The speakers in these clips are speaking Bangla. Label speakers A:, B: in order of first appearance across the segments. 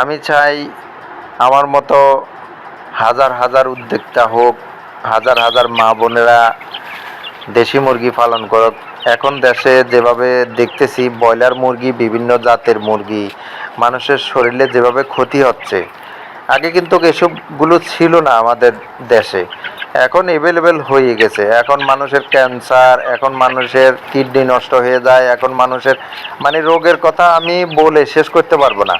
A: আমি চাই আমার মতো হাজার হাজার উদ্যোক্তা হোক, হাজার হাজার মা বোনেরা দেশি মুরগি পালন করুক। এখন দেশে যেভাবে দেখতেছি, ব্রয়লার মুরগি, বিভিন্ন জাতের মুরগি, মানুষের শরীরে যেভাবে ক্ষতি হচ্ছে, আগে কিন্তু এসবগুলো ছিল না আমাদের দেশে। এখন এভেলেবেল হয়ে গেছে। এখন মানুষের ক্যান্সার এখন মানুষের কিডনি নষ্ট হয়ে যায়, এখন মানুষের মানে রোগের কথা আমি বলে শেষ করতে পারব না।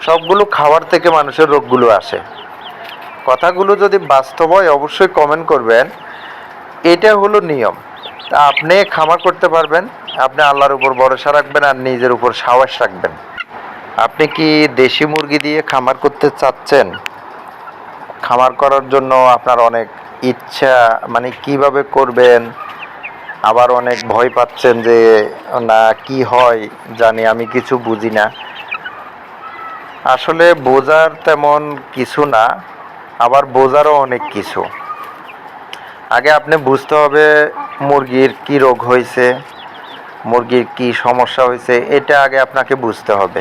A: সবগুলো খাবার থেকে মানুষের রোগগুলো আসে। কথাগুলো যদি বাস্তব হয়, অবশ্যই কমেন্ট করবেন। এটা হলো নিয়ম। তা আপনি খামার করতে পারবেন, আপনি আল্লাহর উপর ভরসা রাখবেন আর নিজের উপর সাহস রাখবেন। আপনি কি দেশি মুরগি দিয়ে খামার করতে চাচ্ছেন? খামার করার জন্য আপনার অনেক ইচ্ছা মানে কীভাবে করবেন? আবার অনেক ভয় পাচ্ছেন যে, না, কি হয়? জানি আমি কিছু বুঝি না। আসলে বোঝার তেমন কিছু না, আবার বোঝারও অনেক কিছু। আগে আপনি বুঝতে হবে মুরগির কি রোগ হয়েছে, মুরগির কি সমস্যা হয়েছে, এটা আগে আপনাকে বুঝতে হবে।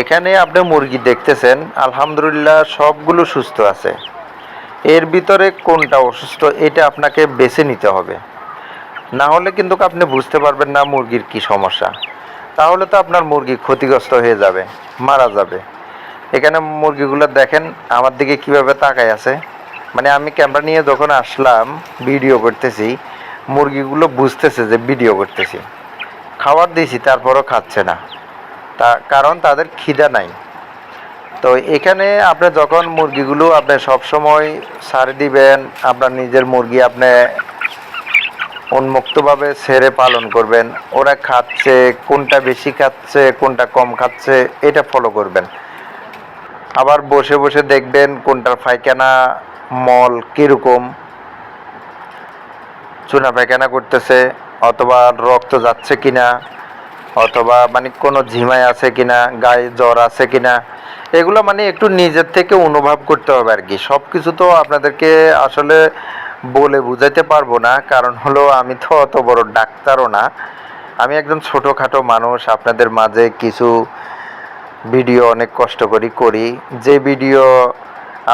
A: এখানে আপনি মুরগি দেখতেছেন, আলহামদুলিল্লাহ সবগুলো সুস্থ আছে। এর ভিতরে কোনটা অসুস্থ, এটা আপনাকে বেছে নিতে হবে। না হলে কিন্তু আপনি বুঝতে পারবেন না মুরগির কি সমস্যা। তাহলে তো আপনার মুরগি ক্ষতিগ্রস্ত হয়ে যাবে, মারা যাবে। এখানে মুরগিগুলো দেখেন, আমার দিকে কীভাবে তাকায় আছে। মানে আমি ক্যামেরা নিয়ে যখন আসলাম ভিডিও করতেছি, মুরগিগুলো বুঝতেছে যে ভিডিও করতেছি। খাবার দিয়েছি, তারপরও খাচ্ছে না। তা, কারণ তাদের খিদা নাই। তো এখানে আপনি যখন মুরগিগুলো আপনি সবসময় ছাড়ে দিবেন, আপনার নিজের মুরগি আপনি উন্মুক্তভাবে ছেড়ে পালন করবেন। ওরা খাচ্ছে, কোনটা বেশি খাচ্ছে, কোনটা কম খাচ্ছে, এটা ফলো করবেন। আবার বসে বসে দেখবেন কোনটার পায়খানা মল কীরকম, চুনা পায়খানা করতেছে, অথবা রক্ত যাচ্ছে কিনা, অথবা মানে কোনো ঝিমাই আছে কিনা, গায়ে জ্বর আছে কিনা, এগুলো মানে একটু নিজের থেকে অনুভব করতে হবে আর কি। সব কিছু তো আপনাদেরকে আসলে বলে বুঝাইতে পারব না, কারণ হলো আমি তো অত বড় ডাক্তারও না। আমি একজন ছোটোখাটো মানুষ, আপনাদের মাঝে কিছু ভিডিও অনেক কষ্ট করি করি। যে ভিডিও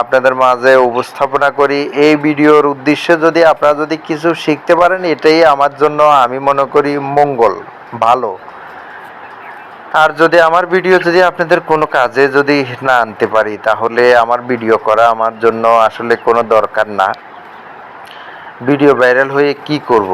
A: আপনাদের মাঝে উপস্থাপনা করি, এই ভিডিওর উদ্দেশ্যে যদি আপনারা যদি কিছু শিখতে পারেন, এটাই আমার জন্য আমি মনে করি মঙ্গল, ভালো। আর যদি আমার ভিডিও যদি আপনাদের কোনো কাজে যদি না আনতে পারি, তাহলে আমার ভিডিও করা আমার জন্য আসলে কোনো দরকার না। ভিডিও ভাইরাল হয়ে কি করব।